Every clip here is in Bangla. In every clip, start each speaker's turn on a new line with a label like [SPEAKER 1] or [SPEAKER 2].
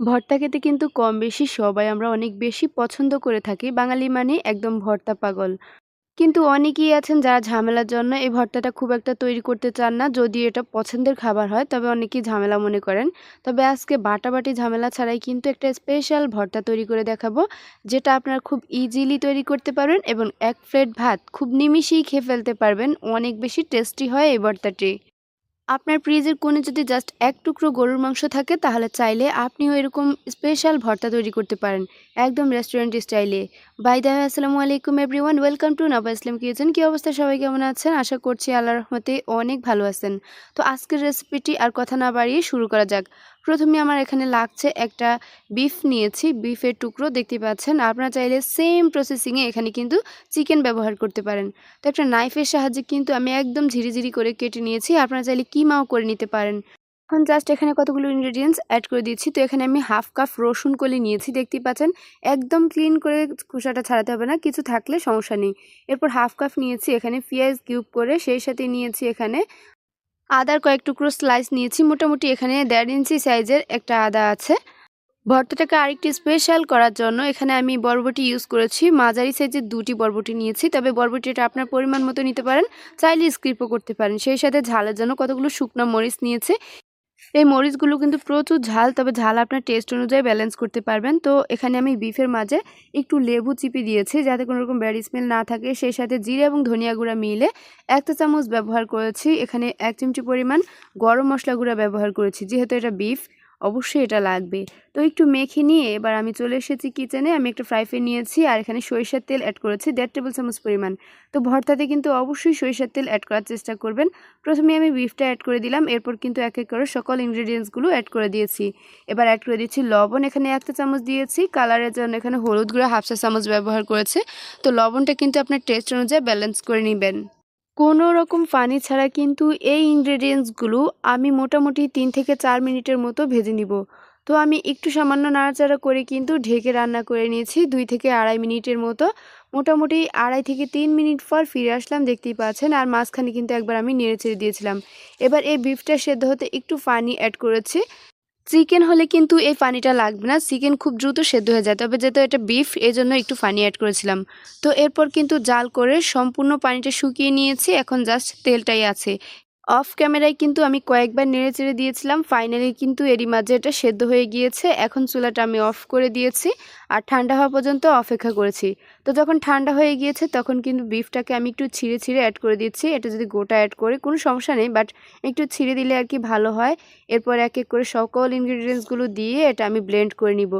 [SPEAKER 1] ভর্তা খেতে কিন্তু কম বেশি সবাই আমরা অনেক বেশি পছন্দ করে থাকি। বাঙালি মানে একদম ভর্তা পাগল। কিন্তু অনেকেই আছেন যারা ঝামেলার জন্য এই ভর্তাটা খুব একটা তৈরি করতে চান না যদি এটা পছন্দের খাবার হয়, তবে অনেকেই ঝামেলা মনে করেন। তবে আজকে বাটাবাটি ঝামেলা ছাড়াই কিন্তু একটা স্পেশাল ভর্তা তৈরি করে দেখাবো, যেটা আপনারা খুব ইজিলি তৈরি করতে পারবেন এবং এক প্লেট ভাত খুব নিমিষেই খেয়ে ফেলতে পারবেন। অনেক বেশি টেস্টি হয় এই ভর্তাটি। আপনার ফ্রিজের কোণে যদি জাস্ট এক টুকরো গরুর মাংস থাকে, তাহলে চাইলে আপনিও এরকম স্পেশাল ভর্তা তৈরি করতে পারেন, একদম রেস্টুরেন্ট স্টাইলে বাই দা আসসালামু আলাইকুম এভরিওয়ান ওয়েলকাম টু নবা ইসলাম কিচেন কী অবস্থা? সবাই কেমন আছেন? আশা করছি আল্লাহ রহমতে অনেক ভালো আছেন। তো আজকের রেসিপিটি আর কথা না বাড়িয়ে শুরু করা যাক। প্রথমে আমার এখানে লাগছে একটা বিফ নিয়েছি বিফের টুকরো, দেখতে পাচ্ছেন। আপনারা চাইলে সেম প্রসেসিংয়ে এখানে কিন্তু চিকেন ব্যবহার করতে পারেন। তো একটা নাইফের সাহায্যে কিন্তু আমি একদম ঝিরিঝিরি করে কেটে নিয়েছি, আপনারা চাইলে কিমাও করে নিতে পারেন। এখন জাস্ট এখানে কতগুলো ইনগ্রেডিয়েন্টস অ্যাড করে দিচ্ছি তো এখানে আমি হাফ কাপ রসুন কলি নিয়েছি দেখতেই পাচ্ছেন। একদম ক্লিন করে খোসাটা ছাড়াতে হবে না, কিছু থাকলে সমস্যা নেই। এরপর হাফ কাপ নিয়েছি এখানে পেঁয়াজ কিউব করে, সেই সাথে নিয়েছি এখানে আদার কয়েক টুকরো স্লাইস নিয়েছি। মোটামুটি এখানে দেড় ইঞ্চি সাইজের একটা আদা আছে। ভর্তাটাকে আরেকটি স্পেশাল করার জন্য এখানে আমি বরবটি ইউজ করেছি। মাঝারি সাইজের দুটি বরবটি নিয়েছি, তবে বরবটিটা আপনার পরিমাণ মতো নিতে পারেন, চাইলে স্ক্রিপও করতে পারেন। সেই সাথে ঝালের জন্য কতগুলো শুকনো মরিচ নিয়েছে। এই মরিচগুলো কিন্তু প্রচুর ঝাল, তবে ঝাল আপনার টেস্ট অনুযায়ী ব্যালেন্স করতে পারবেন। তো এখানে আমি বিফের মাঝে একটু লেবু চিপি দিয়েছি, যাতে কোনো রকম ব্যাড স্মেল না থাকে। সেই সাথে জিরে এবং ধনিয়া গুঁড়া মিলে একটা চামচ ব্যবহার করেছি। এখানে এক চিমটি পরিমাণ গরম মশলা গুঁড়া ব্যবহার করেছি, যেহেতু এটা বিফ অবশ্যই এটা লাগবে। তো একটু মেখে নিয়ে এবার আমি চলে এসেছি কিচেনে আমি একটা ফ্রাই প্যান নিয়েছি আর এখানে সরিষার তেল অ্যাড করেছি, দেড় টেবিল চামচ পরিমাণ। তো ভর্তাতে কিন্তু অবশ্যই সরিষার তেল অ্যাড করার চেষ্টা করবেন। প্রথমে আমি বিফটা অ্যাড করে দিলাম, এরপর কিন্তু এক এক করে সকল ইনগ্রিডিয়েন্টসগুলো অ্যাড করে দিয়েছি। এবার অ্যাড করে দিচ্ছি লবণ, এখানে একটা চামচ দিয়েছি। কালারের জন্য এখানে হলুদ গুঁড়ো হাফ চা চামচ ব্যবহার করেছে। তো লবণটা কিন্তু আপনার টেস্ট অনুযায়ী ব্যালেন্স করে নেবেন। কোনো রকম পানি ছাড়া কিন্তু এই ইনগ্রেডিয়েন্টসগুলো আমি মোটামুটি তিন থেকে চার মিনিটের মতো ভেজে নিব। তো আমি একটু সামান্য নাড়াচাড়া করে কিন্তু ঢেকে রান্না করে নিয়েছি দুই থেকে আড়াই মিনিটের মতো। মোটামুটি আড়াই থেকে তিন মিনিট পর ফিরে আসলাম, দেখতেই পাচ্ছেন, আর মাঝখানে কিন্তু একবার আমি নেড়ে চেড়ে দিয়েছিলাম। এবার এই বিফটা সেদ্ধ হতে একটু পানি অ্যাড করেছি। চিকেন হলে কিন্তু এই পানিটা লাগবে না। চিকেন খুব দ্রুত সেদ্ধ হয়ে যায়। তবে যেহেতু এটা বিফ এই জন্য একটু পানি অ্যাড করেছিলাম। তো এরপর কিন্তু জাল করে সম্পূর্ণ পানিটা শুকিয়ে নিয়েছি। এখন জাস্ট তেলটাই আছে। অফ ক্যামেরায় কিন্তু আমি কয়েকবার নেড়ে চেড়ে দিয়েছিলাম। ফাইনালি কিন্তু এরই মাঝে এটা সেদ্ধ হয়ে গিয়েছে। এখন চুলাটা আমি অফ করে দিয়েছি আর ঠান্ডা হওয়া পর্যন্ত অপেক্ষা করেছি। তো যখন ঠান্ডা হয়ে গিয়েছে তখন কিন্তু বিফটাকে আমি একটু ছিঁড়ে ছিঁড়ে অ্যাড করে দিচ্ছি। এটা যদি গোটা অ্যাড করে, কোনো সমস্যা নেই বাট একটু ছিঁড়ে দিলে আর কি ভালো হয়। এরপর এক এক করে সকল ইনগ্রিডিয়েন্টসগুলো দিয়ে এটা আমি ব্লেন্ড করে নিব।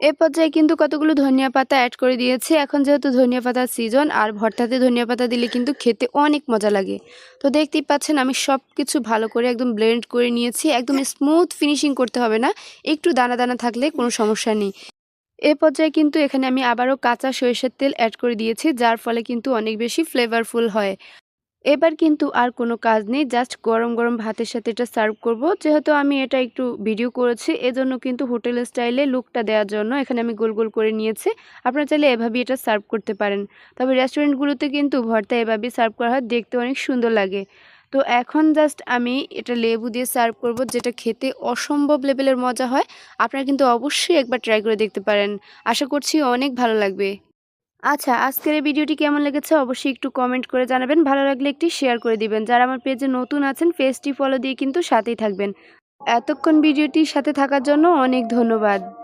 [SPEAKER 1] এ পর্যায়ে কিন্তু কতগুলো ধনিয়া পাতা অ্যাড করে দিয়েছে। এখন যেহেতু ধনিয়া পাতার সিজন আর ভর্তাতে ধনিয়া পাতা দিলে কিন্তু খেতে অনেক মজা লাগে। তো দেখতেই পাচ্ছেন আমি সব কিছু ভালো করে একদম ব্লেন্ড করে নিয়েছি। একদম স্মুথ ফিনিশিং করতে হবে না। একটু দানা দানা থাকলে কোনো সমস্যা নেই। এ পর্যায়ে কিন্তু এখানে আমি আবারও কাঁচা সরিষার তেল অ্যাড করে দিয়েছি, যার ফলে কিন্তু অনেক বেশি ফ্লেভারফুল হয়। এবার কিন্তু আর কোনো কাজ নেই জাস্ট গরম গরম ভাতের সাথে এটা সার্ভ করব। যেহেতু আমি এটা একটু ভিডিও করেছি, এজন্য কিন্তু হোটেল স্টাইলে লুকটা দেওয়ার জন্য এখানে আমি গোল গোল করে নিয়েছি। আপনারা চাইলে এভাবেই এটা সার্ভ করতে পারেন। তবে রেস্টুরেন্টগুলোতে কিন্তু ভর্তা এভাবেই সার্ভ করা হয়, দেখতে অনেক সুন্দর লাগে। তো এখন জাস্ট আমি এটা লেবু দিয়ে সার্ভ করব, যেটা খেতে অসম্ভব লেভেলের মজা হয়। আপনারা কিন্তু অবশ্যই একবার ট্রাই করে দেখতে পারেন। আশা করছি অনেক ভালো লাগবে। আচ্ছা আজকের এই ভিডিওটি কেমন লেগেছে অবশ্যই একটু কমেন্ট করে জানাবেন। ভালো লাগলে একটি শেয়ার করে দিবেন। যারা আমার পেজে নতুন আছেন পেজটি ফলো দিয়ে কিন্তু সাথেই থাকবেন। এতক্ষণ ভিডিওটির সাথে থাকার জন্য অনেক ধন্যবাদ।